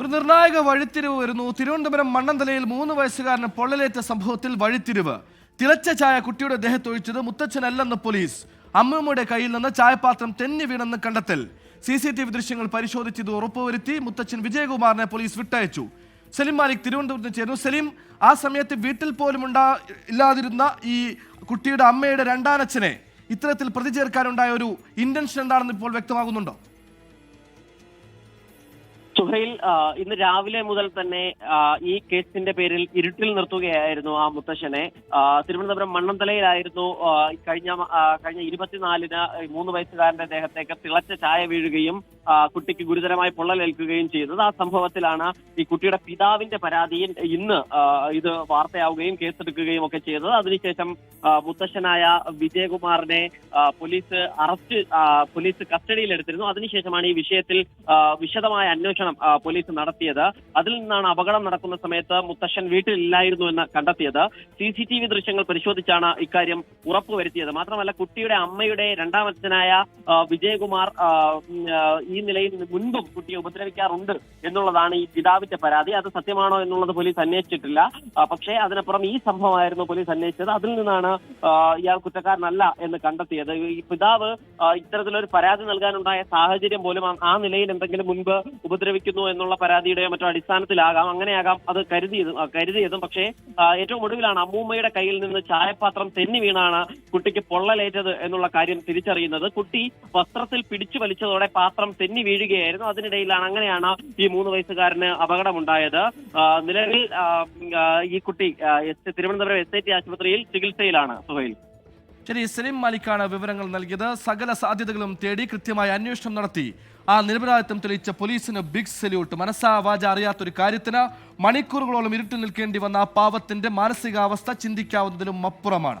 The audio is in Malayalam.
ഒരു നിർണായക വഴിത്തിരിവ് വരുന്നു. തിരുവനന്തപുരം മണ്ണന്തലയിൽ മൂന്ന് വയസ്സുകാരന് പൊള്ളലേറ്റ സംഭവത്തിൽ വഴിത്തിരിവ്. തിളച്ച ചായ കുട്ടിയുടെ ദേഹത്തൊഴിച്ചത് മുത്തച്ഛനല്ലെന്ന് പോലീസ്. അമ്മൂമ്മയുടെ കയ്യിൽ നിന്ന് ചായപാത്രം തെന്നി വീണെന്ന് കണ്ടെത്തൽ. സി സി ടി വി ദൃശ്യങ്ങൾ പരിശോധിച്ചത് ഉറപ്പുവരുത്തി മുത്തച്ഛൻ വിജയകുമാറിനെ പോലീസ് വിട്ടയച്ചു. സലിം മാലിക് തിരുവനന്തപുരത്ത് ചേർന്നു സലിം ആ സമയത്ത് വീട്ടിൽ പോലും ഉണ്ടാ ഇല്ലാതിരുന്ന ഈ കുട്ടിയുടെ അമ്മയുടെ രണ്ടാനച്ഛനെ ഇത്തരത്തിൽ പ്രതി ചേർക്കാനുണ്ടായ ഒരു ഇന്റൻഷൻ എന്താണെന്ന് ഇപ്പോൾ വ്യക്തമാകുന്നുണ്ടോ? സുഹൈൽ ഇന്ന് രാവിലെ മുതൽ തന്നെ ഈ കേസിന്റെ പേരിൽ ഇരുട്ടിൽ നിർത്തുകയായിരുന്നു ആ മുത്തശ്ശനെ. തിരുവനന്തപുരം മണ്ണന്തലയിലായിരുന്നു കഴിഞ്ഞ കഴിഞ്ഞ ഇരുപത്തിനാലിന് മൂന്ന് വയസ്സുകാരന്റെ ദേഹത്തേക്ക് തിളച്ച ചായ വീഴുകയും കുട്ടിക്ക് ഗുരുതരമായി പൊള്ളലേൽക്കുകയും ചെയ്തത് ആ സംഭവത്തിലാണ് ഈ കുട്ടിയുടെ പിതാവിന്റെ പരാതിയിൽ ഇന്ന് ഇത് വാർത്തയാവുകയും കേസെടുക്കുകയും ഒക്കെ ചെയ്തത്. അതിനുശേഷം മുത്തശ്ശനായ വിജയകുമാറിനെ പോലീസ് അറസ്റ്റ് പോലീസ് കസ്റ്റഡിയിൽ എടുത്തിരുന്നു അതിനുശേഷമാണ് ഈ വിഷയത്തിൽ വിശദമായ അന്വേഷണം പോലീസ് നടത്തിയത്. അതിൽ നിന്നാണ് അപകടം നടക്കുന്ന സമയത്ത് മുത്തശ്ശൻ വീട്ടിലില്ലായിരുന്നു എന്ന് കണ്ടെത്തിയത്. സി സി ടി വി ദൃശ്യങ്ങൾ പരിശോധിച്ചാണ് ഇക്കാര്യം ഉറപ്പുവരുത്തിയത്. മാത്രമല്ല കുട്ടിയുടെ അമ്മയുടെ രണ്ടാമത്തനായ വിജയകുമാർ ഈ നിലയിൽ മുൻപും കുട്ടിയെ ഉപദ്രവിക്കാറുണ്ട് എന്നുള്ളതാണ് ഈ പിതാവിന്റെ പരാതി. അത് സത്യമാണോ എന്നുള്ളത് പോലീസ് അന്വേഷിച്ചിട്ടില്ല. പക്ഷേ അതിനപ്പുറം ഈ സംഭവമായിരുന്നു പോലീസ് അന്വേഷിച്ചത്. അതിൽ നിന്നാണ് ഇയാൾ കുറ്റക്കാരനല്ല എന്ന് കണ്ടെത്തിയത്. ഈ പിതാവ് ഇത്തരത്തിലൊരു പരാതി നൽകാനുണ്ടായ സാഹചര്യം പോലും ആ- നിലയിൽ എന്തെങ്കിലും മുൻപ് ഉപദ്രവിക്കുന്നു എന്നുള്ള പരാതിയുടെ മറ്റോ അടിസ്ഥാനത്തിലാകാം അങ്ങനെയാകാം അത് കരുതിയതും കരുതിയതും. പക്ഷേ ഏറ്റവും ഒടുവിലാണ് അമ്മൂമ്മയുടെ കയ്യിൽ നിന്ന് ചായപാത്രം തെന്നി വീണാണ് കുട്ടിക്ക് പൊള്ളലേറ്റത് എന്നുള്ള കാര്യം തിരിച്ചറിയുന്നത്. കുട്ടി വസ്ത്രത്തിൽ പിടിച്ചു വലിച്ചതോടെ പാത്രം തെന്നി വീഴുകയായിരുന്നു. അതിനിടയിലാണ് അങ്ങനെയാണ് ഈ മൂന്ന് വയസ്സുകാരന് അപകടമുണ്ടായത്. നിലവിൽ ഈ കുട്ടി തിരുവനന്തപുരം എസ് ഐ ടി ആശുപത്രിയിൽ ചികിത്സയിലാണ് സുഹൈൽ. ശരി സലീം മാലിക്കാണ് വിവരങ്ങൾ നൽകിയത്. സകല സാധ്യതകളും തേടി കൃത്യമായ അന്വേഷണം നടത്തി. ആ നിരപരാധിത്വം തെളിയിച്ച പോലീസിന് ബിഗ് സല്യൂട്ട് മനസ്സാ വാച അറിയാത്തൊരു കാര്യത്തിന് മണിക്കൂറുകളോളം ഇരുട്ടി നിൽക്കേണ്ടി വന്ന ആ പാവത്തിന്റെ മാനസികാവസ്ഥ ചിന്തിക്കാവുന്നതിലും അപ്പുറമാണ്.